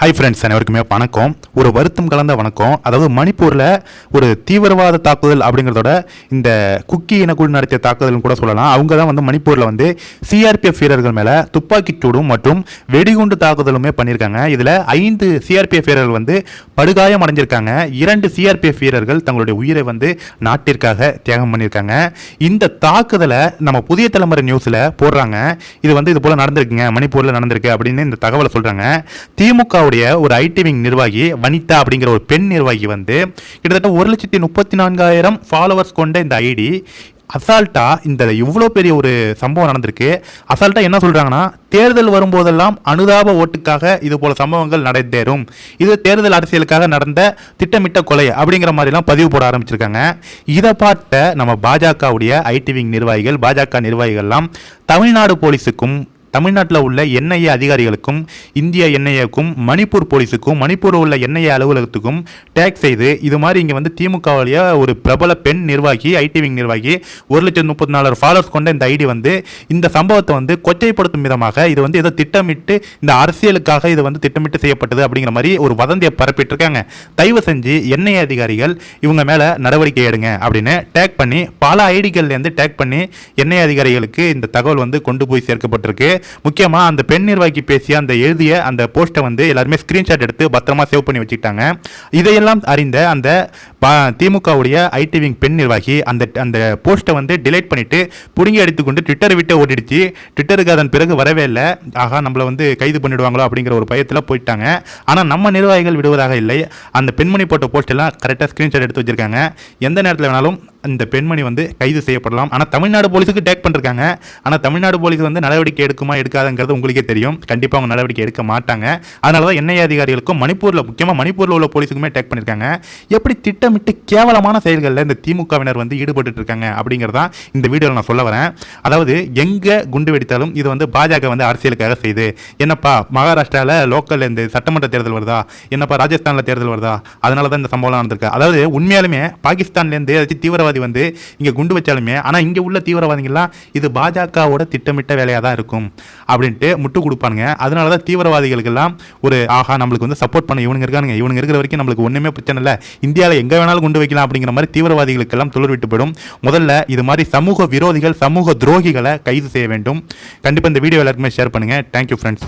Hi friends அனைவருக்குமே வணக்கம். ஒரு வருத்தம் கலந்த வணக்கம். அதாவது மணிப்பூரில் ஒரு தீவிரவாத தாக்குதல் அப்படிங்கிறதோட இந்த குக்கி இனக்குழு நடத்திய தாக்குதல்னு கூட சொல்லலாம். அவங்க தான் வந்து மணிப்பூரில் வந்து சிஆர்பிஎஃப் வீரர்கள் மேலே துப்பாக்கிச் சூடும் மற்றும் வெடிகுண்டு தாக்குதலுமே பண்ணியிருக்காங்க. இதில் ஐந்து சிஆர்பிஎஃப் வீரர்கள் வந்து படுகாயம் அடைஞ்சிருக்காங்க. இரண்டு சிஆர்பிஎஃப் வீரர்கள் தங்களுடைய உயிரை வந்து நாட்டிற்காக தியாகம் பண்ணியிருக்காங்க. இந்த தாக்குதலை நம்ம புதிய தலைமுறை நியூஸில் போடுறாங்க. இது வந்து இது போல் நடந்திருக்குங்க. மணிப்பூரில் நடந்திருக்கு அப்படின்னு இந்த தகவலை சொல்கிறாங்க திமுக இந்தியாவுடைய ஒரு ஐடி விங் நிர்வாகி வனிதா அப்படிங்கிற ஒரு பெண் நிர்வாகி வந்து கிட்டத்தட்ட ஒரு லட்சத்தி முப்பத்தி நான்காயிரம் ஃபாலோவர்ஸ் கொண்ட இந்த ஐடி அசால்ட்டா இந்த இவ்வளோ பெரிய ஒரு சம்பவம் நடந்திருக்கு. அசால்ட்டா என்ன சொல்றாங்கன்னா தேர்தல் வரும்போதெல்லாம் அனுதாப ஓட்டுக்காக இது போல சம்பவங்கள் நடந்தேறும். இது தேர்தல் அரசியலுக்காக நடந்த திட்டமிட்ட கொலை அப்படிங்கிற மாதிரிலாம் பதிவு போட ஆரம்பிச்சிருக்காங்க. இதை பார்த்த நம்ம பாஜகவுடைய ஐடி விங் நிர்வாகிகள் பாஜக நிர்வாகிகள்லாம் தமிழ்நாடு போலீஸுக்கும் தமிழ்நாட்டில் உள்ள என்ஐஏ அதிகாரிகளுக்கும் இந்திய என்ஐஏக்கும் மணிப்பூர் போலீஸுக்கும் மணிப்பூரில் உள்ள என்ஐஏ அலுவலகத்துக்கும் டேக் செய்து இது மாதிரி இங்கே வந்து திமுகவுடைய ஒரு பிரபல பெண் நிர்வாகி ஐடி விங் நிர்வாகி ஒரு லட்சத்து முப்பத்தி நாலு ஃபாலோவர்ஸ் கொண்ட இந்த ஐடி வந்து இந்த சம்பவத்தை வந்து கொச்சைப்படுத்தும் விதமாக இது வந்து ஏதோ திட்டமிட்டு இந்த அரசியலுக்காக இது வந்து திட்டமிட்டு செய்யப்பட்டது அப்படிங்கிற மாதிரி ஒரு வதந்தியை பரப்பிட்டு இருக்காங்க தயவு செஞ்சு என்ஐஏ அதிகாரிகள் இவங்க மேலே நடவடிக்கை எடுங்க அப்படின்னு டேக் பண்ணி பல ஐடிகள்லேருந்து டேக் பண்ணி என்ஐஏ அதிகாரிகளுக்கு இந்த தகவல் வந்து கொண்டு போய் சேர்க்கப்பட்டிருக்கு. முக்கியமாக அந்த பெண் நிர்வாகி பேசிய அந்த எழுதிய அந்த போஸ்ட்டை வந்து எல்லாருமே ஸ்க்ரீன்ஷாட் எடுத்து பத்திரமா சேவ் பண்ணி வச்சுக்கிட்டாங்க. இதையெல்லாம் அறிந்த அந்த திமுகவுடைய ஐடி விங் பெண் நிர்வாகி அந்த அந்த போஸ்ட்டை வந்து டிலைட் பண்ணிட்டு புடுங்கி அடித்துக்கொண்டு ட்விட்டர் விட்டு ஓடிடுச்சு. ட்விட்டருக்கு அதன் பிறகு வரவே இல்லை. ஆகா நம்மளை வந்து கைது பண்ணிடுவாங்களோ அப்படிங்கிற ஒரு பயத்தில் போயிட்டாங்க. ஆனால் நம்ம நிர்வாகிகள் விடுவதாக இல்லை. அந்த பெண்மணி போட்ட போஸ்ட் எல்லாம் கரெக்டாக ஸ்க்ரீன்ஷாட் எடுத்து வச்சிருக்காங்க. எந்த நேரத்தில் வேணாலும் இந்த பெண்மணி வந்து கைது செய்யப்படலாம். ஆனால் தமிழ்நாடு போலீஸுக்கு டேக் பண்ணிருக்காங்க. ஆனால் தமிழ்நாடு போலீஸ் வந்து நடவடிக்கை எடுக்கும் எடுக்காதுங்கிறது உங்களுக்கே தெரியும். கண்டிப்பாக அவங்க நடவடிக்கை எடுக்க மாட்டாங்க. அதனால தான் என்ஐஏ அதிகாரிகளுக்கும் மணிப்பூரில் முக்கியமாக மணிப்பூரில் உள்ள போலீஸுக்குமே டேக் பண்ணியிருக்காங்க எப்படி திட்டமிட்டு கேவலமான செயல்களில் இந்த திமுகவினர் வந்து ஈடுபட்டு இருக்காங்க அப்படிங்கிறதா இந்த வீடியோவில் நான் சொல்ல வரேன். அதாவது எங்கே குண்டு வெடித்தாலும் இது வந்து பாஜக வந்து அரசியலுக்காக செய்யுது என்னப்பா மகாராஷ்டிராவில் லோக்கல் இந்த சட்டமன்ற தேர்தல் வருதா? என்னப்பா ராஜஸ்தானில் தேர்தல் வருதா? அதனால தான் இந்த சம்பவம் நடந்திருக்கு. அதாவது உண்மையாலுமே பாகிஸ்தான்லேருந்து ஏதாச்சும் தீவிரவாதி வந்து இங்கே குண்டு வச்சாலுமே ஆனால் இங்கே உள்ள தீவிரவாதிகள்லாம் இது பாஜகவோட திட்டமிட்ட வேலையாக தான் இருக்கும். அப்படின்ட்டு முட்டு கொடுப்பானுங்க. அதனால தான் தீவிரவாதிகளுக்கெல்லாம் ஒரு ஆஹா நம்மளுக்கு வந்து சப்போர்ட் பண்ண இவனுங்க இருக்கானுங்க. இவனுங்க இருக்கிற வரைக்கும் நம்மளுக்கு ஒன்றுமே பிரச்சனை இல்லை. இந்தியாவில் எங்கே வேணாலும் கொண்டு வைக்கலாம் அப்படிங்கிற மாதிரி தீவிரவாதிகளுக்கெல்லாம் துளிர் விட்டு போயிடும். முதல்ல இது மாதிரி சமூக விரோதிகள் சமூக துரோகிகளை கைது செய்ய வேண்டும். கண்டிப்பாக இந்த வீடியோ எல்லாருக்குமே ஷேர் பண்ணுங்கள் தேங்க்யூ ஃப்ரெண்ட்ஸ்